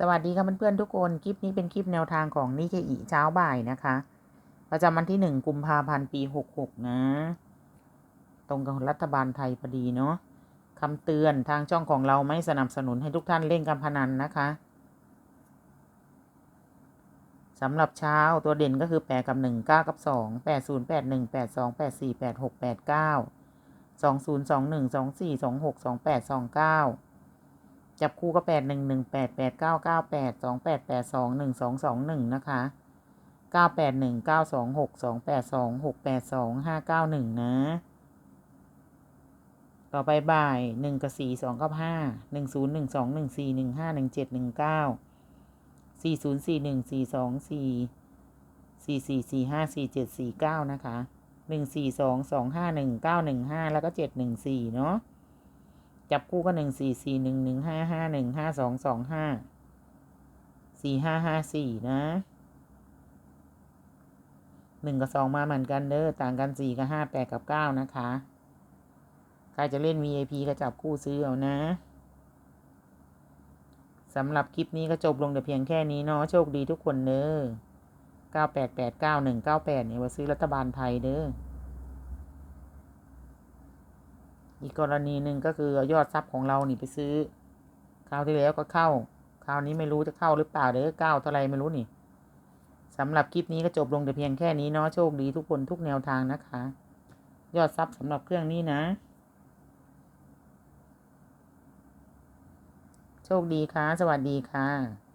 สวัสดีค่ะเพื่อนๆทุกคน คลิปนี้เป็นคลิปแนวทางของนิเคอีเช้าบ่ายนะคะ ประจำวันที่หนึ่งกุมภาพันธ์ปีหกหกนะ ตรงกับรัฐบาลไทยพอดีเนาะคำเตือนทางช่องของเราไม่สนับสนุนให้ทุกท่านเล่นการพนันนะคะสำหรับเช้าตัวเด่นก็คือแปดกับหนึ่งเก้ากับสองแปดศูนย์แปดหนึ่งแปดสองแปดสี่แปดหกแปดเก้าสองศูนย์สองหนึ่งสองสี่สองหกสองแปดสองเก้า จับคู่ก็แปดหนึ่งหนึ่งแปดแปดเก้าเก้าแปดสองแปดแปดสองหนึ่งสองสองหนึ่งนะคะเก้าแปดหนึ่งเก้าสองหกสองแปดสองหกแปดสองห้าเก้าหนึ่งนะ ต่อไปบ่ายหนึ่งกับสี่สองกับห้าหนึ่งศูนย์หนึ่งสองหนึ่งสี่หนึ่งห้าหนึ่งเจ็ดหนึ่งเก้าสี่ศูนย์สี่หนึ่งสี่สองสี่สี่สี่สี่ห้าสี่เจ็ดสี่เก้านะคะหนึ่งสี่สองสองห้าหนึ่งเก้าหนึ่งห้าแล้วก็เจ็ดหนึ่งสี่เนาะ จับคู่ก็หนึ่งสี่สี่หนึ่งหนึ่งห้าห้าหนึ่งห้าสองสองห้าสี่ห้าห้าสี่นะหนึ่งกับสองมาเหมือนกันเด้อต่างกันสี่กับห้าแปดกับเก้านะคะ ใครจะเล่น VIP ก็จับคู่ซื้อเอานะสำหรับคลิปนี้ก็จบลงแต่เพียงแค่นี้เนาะโชคดีทุกคนเด้อเก้าแปดแปดเก้าหนึ่งเก้าแปดเนี่ยว่าซื้อรัฐบาลไทยเด้อ อีกกรณีหนึ่งก็คือยอดทรัพย์ของเรานี่ไปซื้อ คราวที่แล้วก็เข้า คราวนี้ไม่รู้จะเข้าหรือเปล่าเด้อเก้าเท่าไรไม่รู้นี่สำหรับคลิปนี้ก็จบลงแต่เพียงแค่นี้เนาะโชคดีทุกคนทุกแนวทางนะคะ ยอดทรัพย์สำหรับเครื่องนี้นะ โชคดีค่ะ สวัสดีค่ะ